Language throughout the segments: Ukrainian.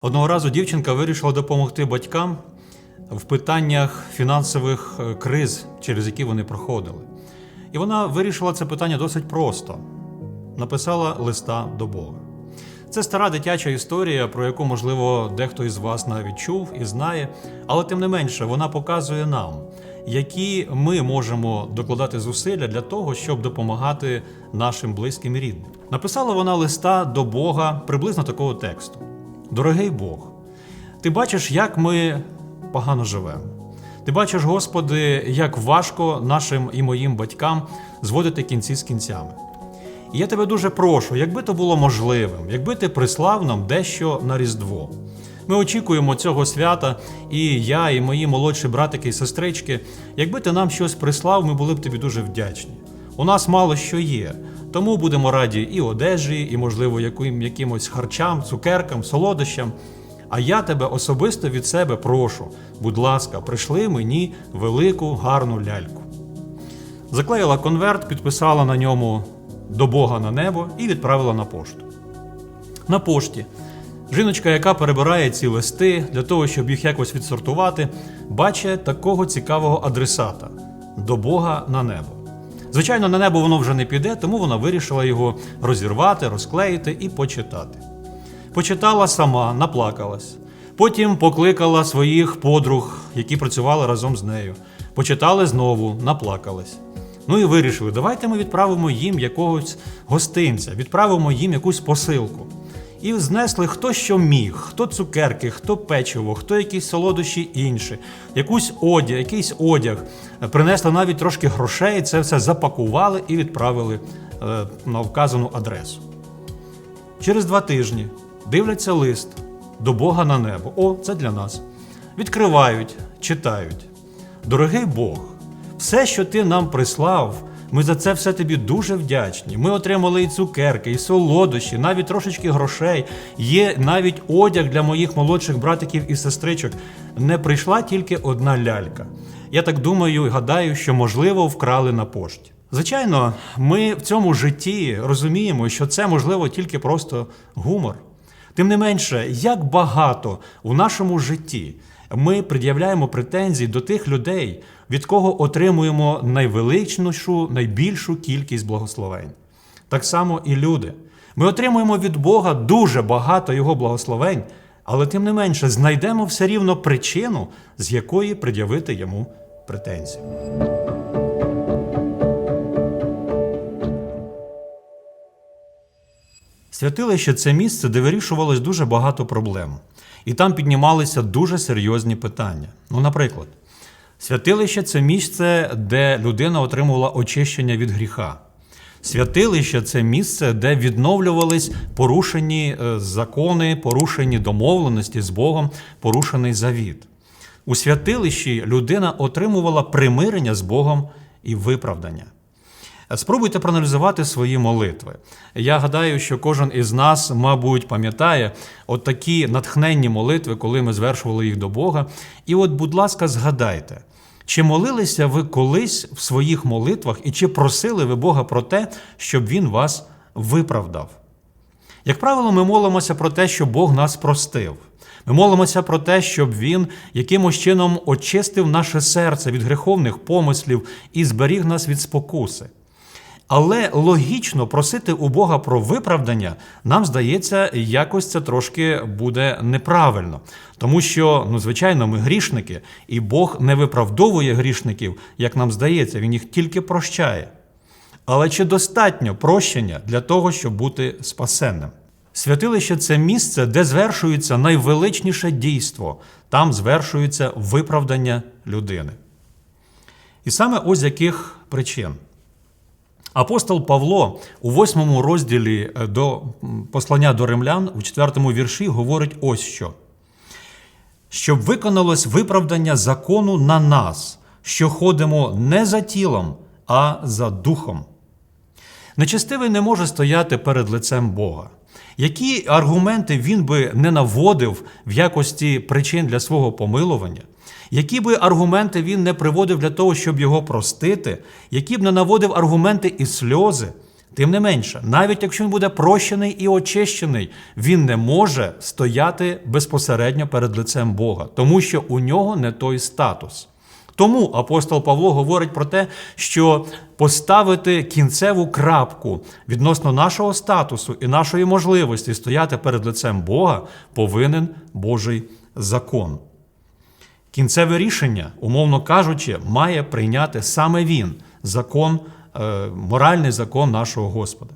Одного разу дівчинка вирішила допомогти батькам в питаннях фінансових е, криз, через які вони проходили. І вона вирішила це питання досить просто: написала листа до Бога. Це стара дитяча історія, про яку, можливо, дехто із вас навіть чув і знає, але тим не менше вона показує нам, які ми можемо докладати зусилля для того, щоб допомагати нашим близьким і рідним. Написала вона листа до Бога приблизно такого тексту: Дорогий Бог, ти бачиш, як ми погано живемо. Ти бачиш, Господи, як важко нашим і моїм батькам зводити кінці з кінцями. І я тебе дуже прошу, якби то було можливим, якби ти прислав нам дещо на Різдво. Ми очікуємо цього свята, і я, і мої молодші братики і сестрички. Якби ти нам щось прислав, ми були б тобі дуже вдячні. У нас мало що є, тому будемо раді і одежі, і, можливо, яким, якимось харчам, цукеркам, солодощам. А я тебе особисто від себе прошу, будь ласка, прийшли мені велику гарну ляльку. Заклеїла конверт, підписала на ньому до Бога на небо і відправила на пошту. На пошті жіночка, яка перебирає ці листи для того, щоб їх якось відсортувати, бачить такого цікавого адресата до Бога на небо. Звичайно, на небо воно вже не піде, тому вона вирішила його розірвати, розклеїти і почитати. Почитала сама, наплакалась. Потім покликала своїх подруг, які працювали разом з нею. Почитали знову, наплакались. Ну і вирішили, давайте ми відправимо їм якогось гостинця, відправимо їм якусь посилку. І знесли хто що міг, хто цукерки, хто печиво, хто якісь солодощі інші, якусь одяг, якийсь одяг. Принесли навіть трошки грошей, це все запакували і відправили е, на вказану адресу. Через два тижні дивляться лист до Бога на небо. О, це для нас. Відкривають, читають. Дорогий Бог, все, що ти нам прислав, ми за це все тобі дуже вдячні. Ми отримали і цукерки, і солодощі, навіть трошечки грошей. Є навіть одяг для моїх молодших братиків і сестричок. Не прийшла тільки одна лялька. Я так думаю і гадаю, що можливо вкрали на пошті. Звичайно, ми в цьому житті розуміємо, що це можливо тільки просто гумор. Тим не менше, як багато у нашому житті ми пред'являємо претензії до тих людей, від кого отримуємо найвеличнішу, найбільшу кількість благословень. Так само і люди. Ми отримуємо від Бога дуже багато Його благословень, але тим не менше знайдемо все рівно причину, з якої пред'явити йому претензії. Святилище це місце, де вирішувалось дуже багато проблем, і там піднімалися дуже серйозні питання. Ну, наприклад, святилище це місце, де людина отримувала очищення від гріха. Святилище це місце, де відновлювались порушені е, закони, порушені домовленості з Богом, порушений завіт. У святилищі людина отримувала примирення з Богом і виправдання. Спробуйте проаналізувати свої молитви. Я гадаю, що кожен із нас, мабуть, пам'ятає от такі натхненні молитви, коли ми звершували їх до Бога. І от, будь ласка, згадайте, чи молилися ви колись в своїх молитвах і чи просили ви Бога про те, щоб Він вас виправдав? Як правило, ми молимося про те, щоб Бог нас простив. Ми молимося про те, щоб Він якимось чином очистив наше серце від греховних помислів і зберіг нас від спокуси. Але логічно просити у Бога про виправдання, нам здається, якось це трошки буде неправильно. Тому що, ну, звичайно, ми грішники, і Бог не виправдовує грішників, як нам здається, Він їх тільки прощає. Але чи достатньо прощення для того, щоб бути спасенним? Святилище це місце, де звершується найвеличніше дійство, там звершується виправдання людини. І саме ось яких причин. Апостол Павло у восьмому розділі е, до послання до римлян у четвертому вірші говорить ось що. Щоб виконалось виправдання закону на нас, що ходимо не за тілом, а за духом. Нечестивий не може стояти перед лицем Бога. Які аргументи він би не наводив в якості причин для свого помилування, які би аргументи він не приводив для того, щоб його простити, які б не наводив аргументи і сльози, Тим не менше, навіть якщо він буде прощений і очищений, він не може стояти безпосередньо перед лицем Бога, тому що у нього не той статус. Тому апостол Павло говорить про те, що поставити кінцеву крапку відносно нашого статусу і нашої можливості стояти перед лицем Бога повинен Божий закон. Кінцеве рішення, умовно кажучи, має прийняти саме він закон, е, моральний закон нашого Господа.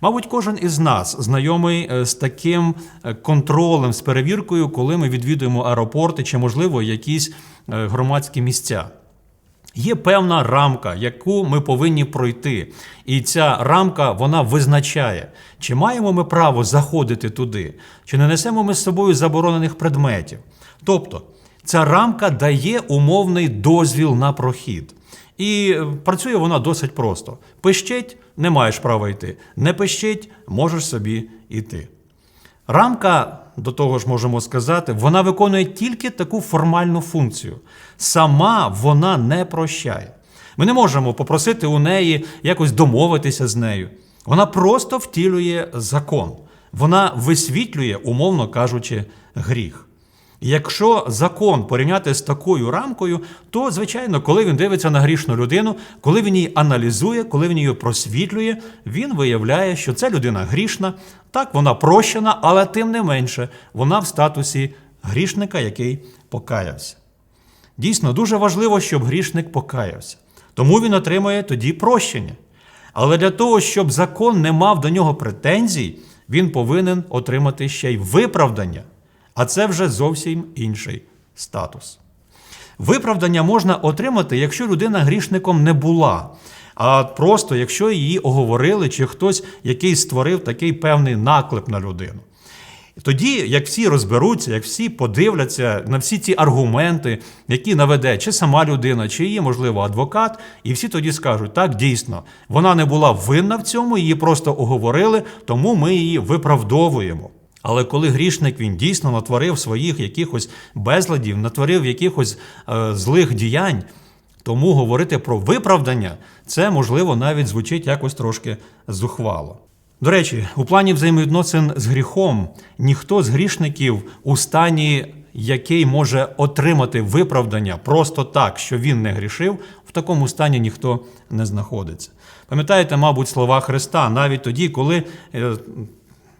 Мабуть, кожен із нас знайомий е, з таким е, контролем, з перевіркою, коли ми відвідуємо аеропорти чи, можливо, якісь громадські місця. Є певна рамка, яку ми повинні пройти, і ця рамка вона визначає, чи маємо ми право заходити туди, чи не несемо ми з собою заборонених предметів. Тобто, ця рамка дає умовний дозвіл на прохід. І е, працює вона досить просто: пищить, не маєш права йти, не пищить, можеш собі йти. Рамка, до того ж можемо сказати, вона виконує тільки таку формальну функцію. Сама вона не прощає. Ми не можемо попросити у неї якось домовитися з нею. Вона просто втілює закон. Вона висвітлює, умовно кажучи, гріх. Якщо закон порівняти з такою рамкою, то, звичайно, коли він дивиться на грішну людину, коли він її аналізує, коли він її просвітлює, він виявляє, що ця людина грішна, так, вона прощена, але тим не менше, вона в статусі грішника, який покаявся. Дійсно, дуже важливо, щоб грішник покаявся. Тому він отримує тоді прощення. Але для того, щоб закон не мав до нього претензій, він повинен отримати ще й виправдання. А це вже зовсім інший статус. Виправдання можна отримати, якщо людина грішником не була, а просто якщо її оговорили, чи хтось який створив такий певний наклеп на людину. Тоді, як всі розберуться, як всі подивляться на всі ці аргументи, які наведе чи сама людина, чи її, можливо, адвокат, і всі тоді скажуть, так, дійсно, вона не була винна в цьому, її просто оговорили, тому ми її виправдовуємо. Але коли грішник він дійсно натворив своїх якихось безладів, натворив якихось е, злих діянь, тому говорити про виправдання це можливо навіть звучить якось трошки зухвало. До речі, у плані взаємовідносин з гріхом ніхто з грішників у стані, який може отримати виправдання просто так, що він не грішив, в такому стані ніхто не знаходиться. Пам'ятаєте, мабуть, слова Христа навіть тоді, коли.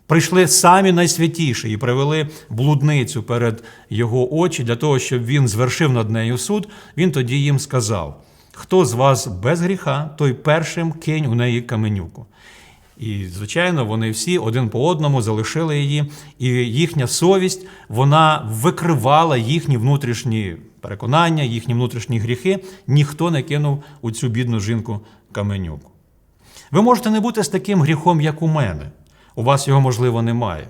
Прийшли самі найсвятіші і привели блудницю перед його очі для того, щоб він звершив над нею суд. Він тоді їм сказав: хто з вас без гріха, той першим кинь у неї каменюку. І, звичайно, вони всі один по одному залишили її, і їхня совість вона викривала їхні внутрішні переконання, їхні внутрішні гріхи. Ніхто не кинув у цю бідну жінку каменюку. Ви можете не бути з таким гріхом, як у мене. У вас його, можливо, немає.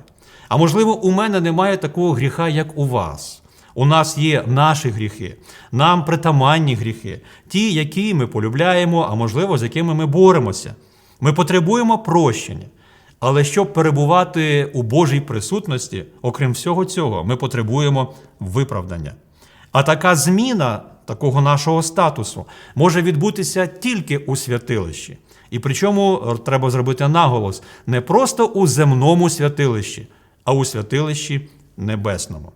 А можливо, у мене немає такого гріха, як у вас. У нас є наші гріхи, нам притаманні гріхи, ті, які ми полюбляємо, а можливо, з якими ми боремося. Ми потребуємо прощення. Але щоб перебувати у Божій присутності, окрім всього цього, ми потребуємо виправдання. А така зміна такого нашого статусу може відбутися тільки у святилищі. І причому треба зробити наголос не просто у земному святилищі, а у святилищі небесному.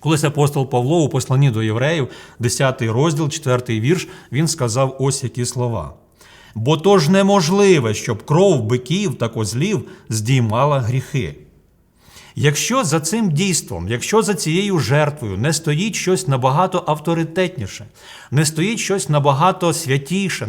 Колись апостол Павло у посланні до євреїв, 10 розділ, 4 вірш, він сказав ось які слова. Бо то ж неможливе, щоб кров биків та козлів здіймала гріхи. Якщо за цим дійством, якщо за цією жертвою не стоїть щось набагато авторитетніше, не стоїть щось набагато святіше,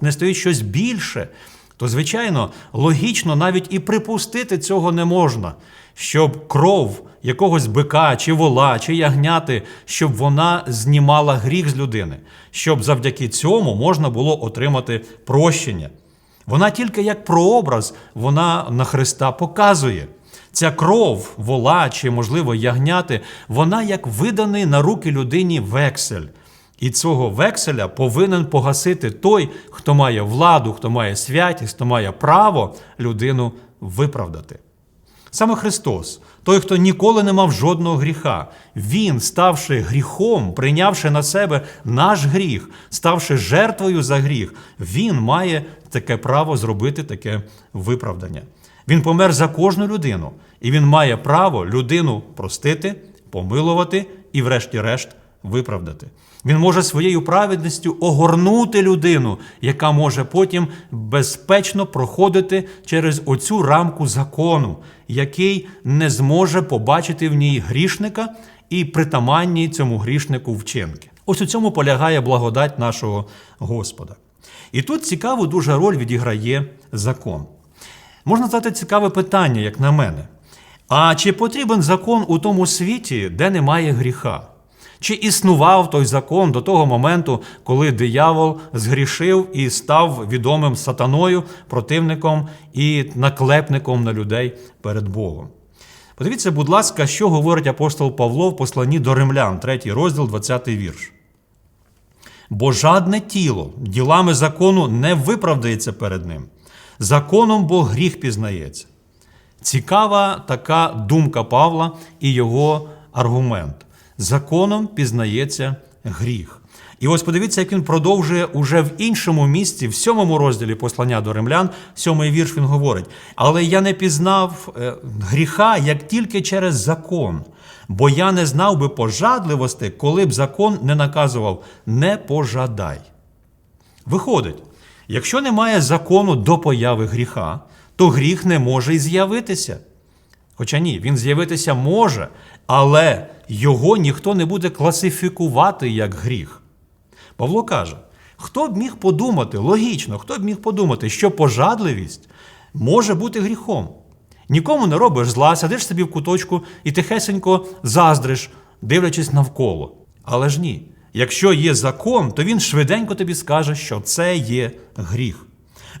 не стоїть щось більше, то, звичайно, логічно навіть і припустити цього не можна, щоб кров якогось бика, чи вола, чи ягняти, щоб вона знімала гріх з людини, щоб завдяки цьому можна було отримати прощення. Вона тільки як прообраз, вона на Христа показує. Ця кров, вола чи, можливо, ягняти, вона як виданий на руки людині вексель. І цього векселя повинен погасити той, хто має владу, хто має святість, хто має право людину виправдати. Саме Христос, той, хто ніколи не мав жодного гріха, Він, ставши гріхом, прийнявши на себе наш гріх, ставши жертвою за гріх, Він має таке право зробити таке виправдання. Він помер за кожну людину, і він має право людину простити, помилувати і, врешті-решт, виправдати. Він може своєю праведністю огорнути людину, яка може потім безпечно проходити через оцю рамку закону, який не зможе побачити в ній грішника і притаманні цьому грішнику вчинки. Ось у цьому полягає благодать нашого Господа. І тут цікаву дуже роль відіграє закон. Можна задати цікаве питання, як на мене. А чи потрібен закон у тому світі, де немає гріха? Чи існував той закон до того моменту, коли диявол згрішив і став відомим сатаною, противником і наклепником на людей перед Богом? Подивіться, будь ласка, що говорить апостол Павло в посланні до римлян, 3 розділ, 20 вірш. Бо жадне тіло ділами закону не виправдається перед ним. Законом бо гріх пізнається. Цікава така думка Павла і його аргумент. Законом пізнається гріх. І ось подивіться, як він продовжує уже в іншому місці, в сьомому розділі послання до римлян, сьомий вірш він говорить: Але я не пізнав е, гріха як тільки через закон, бо я не знав би пожадливості, коли б закон не наказував не пожадай. Виходить, якщо немає закону до появи гріха, то гріх не може й з'явитися. Хоча ні, він з'явитися може, але його ніхто не буде класифікувати як гріх. Павло каже: хто б міг подумати, логічно, хто б міг подумати, що пожадливість може бути гріхом? Нікому не робиш зла, сидиш собі в куточку і тихесенько заздриш, дивлячись навколо. Але ж ні. Якщо є закон, то він швиденько тобі скаже, що це є гріх.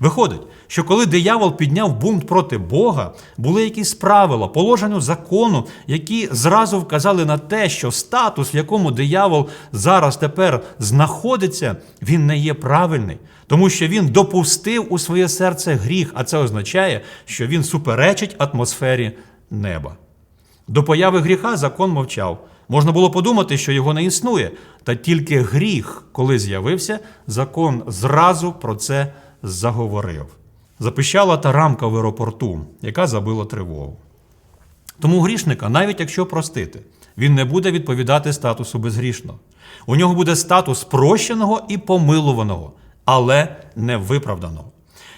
Виходить, що коли диявол підняв бунт проти Бога, були якісь правила, положення закону, які зразу вказали на те, що статус, в якому диявол зараз тепер знаходиться, він не є правильний, тому що він допустив у своє серце гріх, а це означає, що він суперечить атмосфері неба. До появи гріха закон мовчав. Можна було подумати, що його не існує, та тільки гріх, коли з'явився, закон зразу про це заговорив. Запищала та рамка в аеропорту, яка забила тривогу. Тому грішника, навіть якщо простити, він не буде відповідати статусу безгрішного. У нього буде статус прощеного і помилуваного, але не виправданого.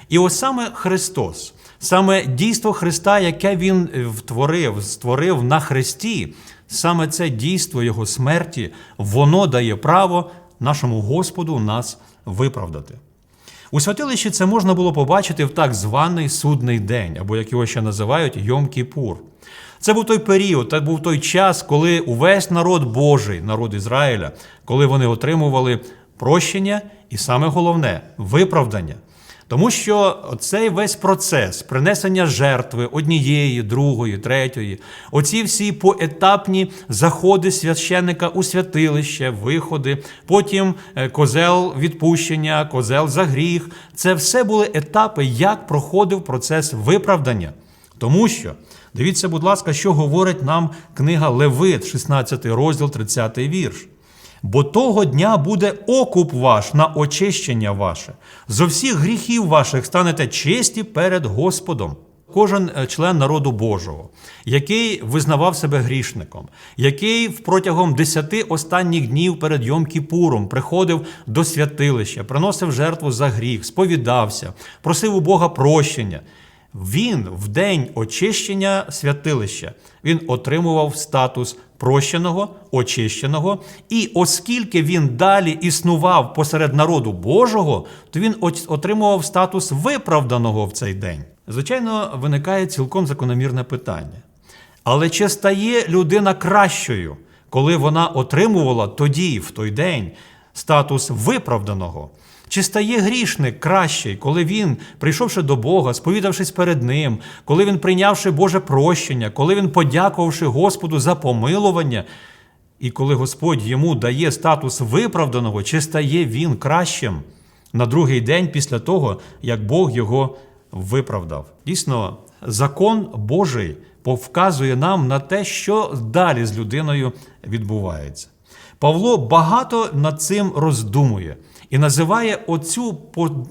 І ось саме Христос, саме дійство Христа, яке Він втворив, створив на Христі, саме це дійство Його смерті, воно дає право нашому Господу нас виправдати. У святилищі це можна було побачити в так званий судний день, або як його ще називають Йом-Кіпур. Це був той період, це був той час, коли увесь народ Божий, народ Ізраїля, коли вони отримували прощення і саме головне виправдання. Тому що цей весь процес принесення жертви однієї, другої, третьої, оці всі поетапні заходи священника у святилище, виходи, потім е, козел відпущення, козел за гріх це все були етапи, як проходив процес виправдання. Тому що, дивіться, будь ласка, що говорить нам книга Левит, 16 розділ, 30 вірш. Бо того дня буде окуп ваш на очищення ваше. Зо всіх гріхів ваших станете чисті перед Господом. Кожен е, член народу Божого, який визнавав себе грішником, який протягом десяти останніх днів перед Йом Кіпуром приходив до святилища, приносив жертву за гріх, сповідався, просив у Бога прощення. Він в день очищення святилища він отримував статус прощеного, очищеного, і оскільки він далі існував посеред народу Божого, то він отримував статус виправданого в цей день. Звичайно, виникає цілком закономірне питання. Але чи стає людина кращою, коли вона отримувала тоді, в той день, статус виправданого? Чи стає грішник кращий, коли він, прийшовши до Бога, сповідавшись перед Ним, коли він прийнявши Боже прощення, коли він, подякувавши Господу за помилування, і коли Господь йому дає статус виправданого, чи стає він кращим на другий день після того, як Бог його виправдав? Дійсно, закон Божий повказує нам на те, що далі з людиною відбувається. Павло багато над цим роздумує і називає оцю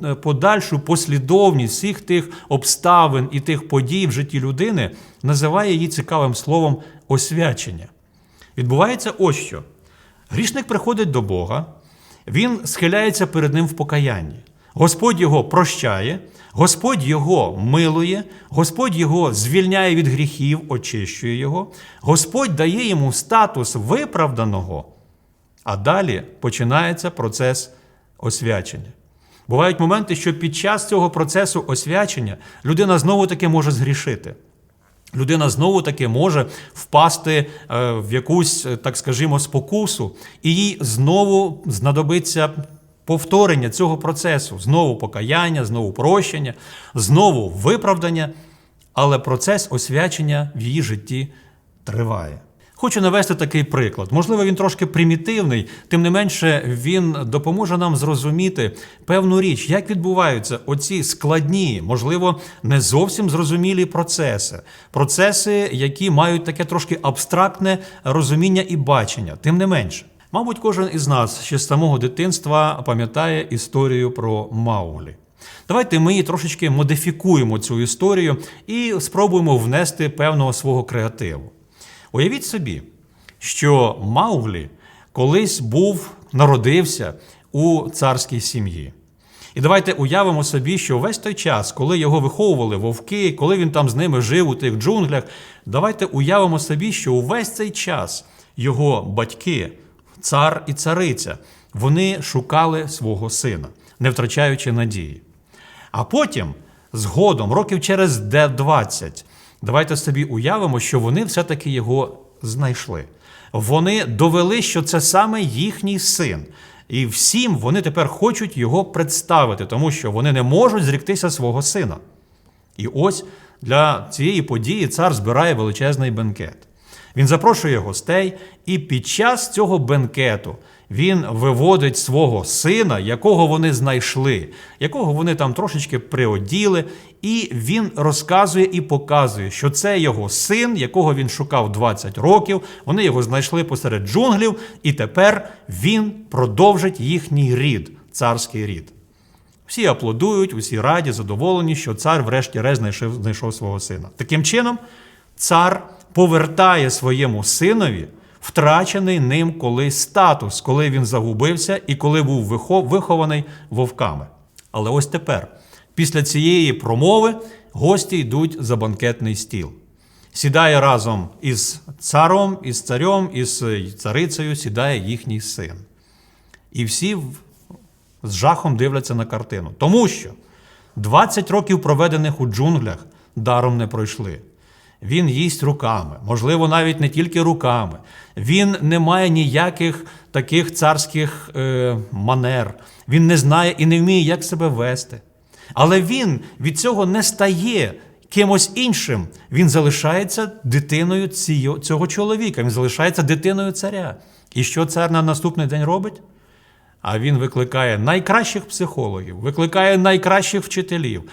е, подальшу послідовність всіх тих обставин і тих подій в житті людини, називає її цікавим словом освячення. Відбувається ось що. Грішник приходить до Бога, він схиляється перед ним в покаянні. Господь його прощає, Господь його милує, Господь його звільняє від гріхів, очищує його, Господь дає йому статус виправданого, а далі починається процес освячення. Бувають моменти, що під час цього процесу освячення людина знову таки може згрішити. Людина знову таки може впасти е, в якусь, е, так скажімо, спокусу, і їй знову знадобиться повторення цього процесу, знову покаяння, знову прощення, знову виправдання, але процес освячення в її житті триває. Хочу навести такий приклад. Можливо, він трошки примітивний, тим не менше, він допоможе нам зрозуміти певну річ, як відбуваються оці складні, можливо, не зовсім зрозумілі процеси. Процеси, які мають таке трошки абстрактне розуміння і бачення, тим не менше. Мабуть, кожен із нас ще з самого дитинства пам'ятає історію про Мауглі. Давайте ми трошечки модифікуємо цю історію і спробуємо внести певного свого креативу. Уявіть собі, що Мауглі колись був, народився у царській сім'ї. І давайте уявимо собі, що весь той час, коли його виховували вовки, коли він там з ними жив у тих джунглях, давайте уявимо собі, що увесь цей час його батьки, цар і цариця, вони шукали свого сина, не втрачаючи надії. А потім, згодом, років через де 20, давайте собі уявимо, що вони все-таки його знайшли. Вони довели, що це саме їхній син. І всім вони тепер хочуть його представити, тому що вони не можуть зріктися свого сина. І ось для цієї події цар збирає величезний бенкет. Він запрошує гостей, і під час цього бенкету він виводить свого сина, якого вони знайшли, якого вони там трошечки приоділи, і він розказує і показує, що це його син, якого він шукав 20 років. Вони його знайшли посеред джунглів, і тепер він продовжить їхній рід, царський рід. Всі аплодують, усі раді, задоволені, що цар, врешті-решт, знайшов, знайшов свого сина. Таким чином, цар повертає своєму синові втрачений ним колись статус, коли він загубився і коли був вихований вовками. Але ось тепер, після цієї промови, гості йдуть за банкетний стіл. Сідає разом із царом, із царем, із царицею, сідає їхній син. І всі з жахом дивляться на картину. Тому що 20 років проведених у джунглях даром не пройшли. Він їсть руками, можливо, навіть не тільки руками. Він не має ніяких таких царських е, манер. Він не знає і не вміє, як себе вести. Але він від цього не стає кимось іншим. Він залишається дитиною цього чоловіка. Він залишається дитиною царя. І що цар на наступний день робить? А він викликає найкращих психологів, викликає найкращих вчителів,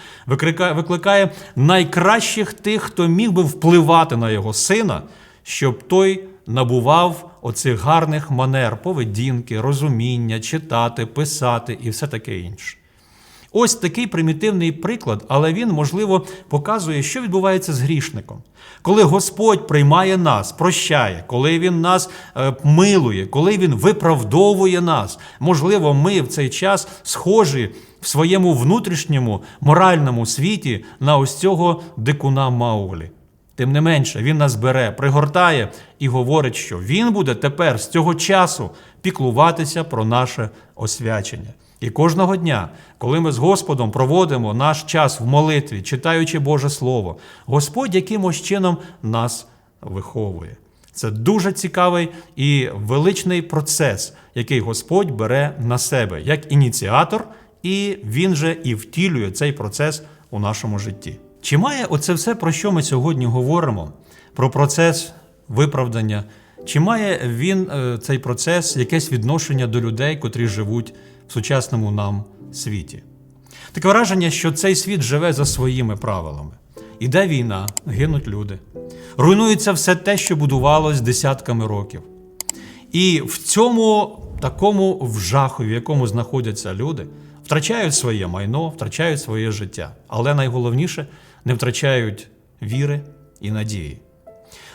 викликає, найкращих тих, хто міг би впливати на його сина, щоб той набував оцих гарних манер, поведінки, розуміння, читати, писати і все таке інше. Ось такий примітивний приклад, але він, можливо, показує, що відбувається з грішником. Коли Господь приймає нас, прощає, коли Він нас е, милує, коли Він виправдовує нас, можливо, ми в цей час схожі в своєму внутрішньому моральному світі на ось цього дикуна Маулі. Тим не менше, він нас бере, пригортає і говорить, що він буде тепер з цього часу піклуватися про наше освячення. І кожного дня, коли ми з Господом проводимо наш час в молитві, читаючи Боже Слово, Господь якимось чином нас виховує. Це дуже цікавий і величний процес, який Господь бере на себе як ініціатор, і він же і втілює цей процес у нашому житті. Чи має оце все, про що ми сьогодні говоримо, про процес виправдання? Чи має він е, цей процес якесь відношення до людей, котрі живуть сучасному нам світі? Таке враження, що цей світ живе за своїми правилами. Іде війна, гинуть люди. Руйнується все те, що будувалось десятками років. І в цьому такому вжаху, в якому знаходяться люди, втрачають своє майно, втрачають своє життя. Але найголовніше не втрачають віри і надії.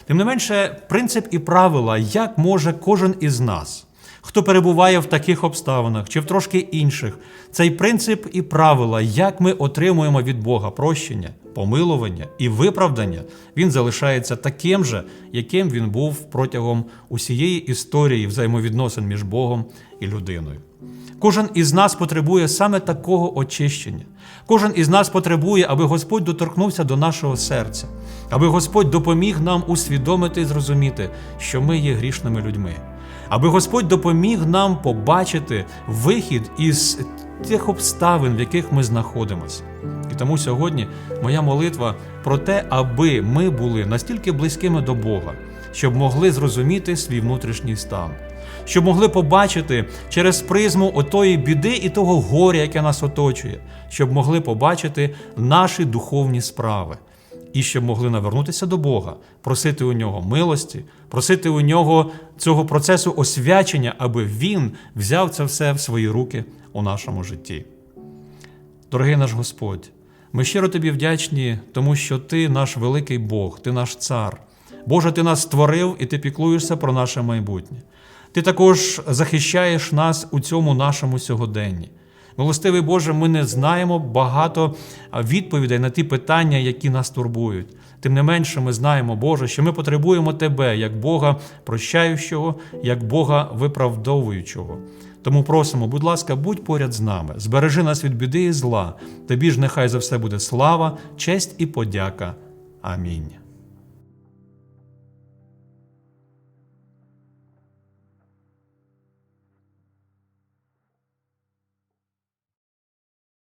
Тим не менше, принцип і правила, як може кожен із нас, хто перебуває в таких обставинах чи в трошки інших, цей принцип і правила, як ми отримуємо від Бога прощення, помилування і виправдання, він залишається таким же, яким він був протягом усієї історії взаємовідносин між Богом і людиною. Кожен із нас потребує саме такого очищення. Кожен із нас потребує, аби Господь доторкнувся до нашого серця, аби Господь допоміг нам усвідомити і зрозуміти, що ми є грішними людьми, аби Господь допоміг нам побачити вихід із тих обставин, в яких ми знаходимося. І тому сьогодні моя молитва про те, аби ми були настільки близькими до Бога, щоб могли зрозуміти свій внутрішній стан щоб могли побачити через призму отої біди і того горя, яке нас оточує, щоб могли побачити наші духовні справи, і щоб могли навернутися до Бога, просити у нього милості, просити у нього цього процесу освячення, аби Він взяв це все в свої руки у нашому житті. Дорогий наш Господь, ми щиро тобі вдячні, тому що Ти наш великий Бог, Ти наш цар. Боже, Ти нас створив і Ти піклуєшся про наше майбутнє. Ти також захищаєш нас у цьому нашому сьогоденні. Милостивий Боже, ми не знаємо багато відповідей на ті питання, які нас турбують. Тим не менше, ми знаємо, Боже, що ми потребуємо Тебе як Бога прощаючого, як Бога виправдовуючого. Тому просимо, будь ласка, будь поряд з нами, збережи нас від біди і зла. Тобі ж нехай за все буде слава, честь і подяка. Амінь.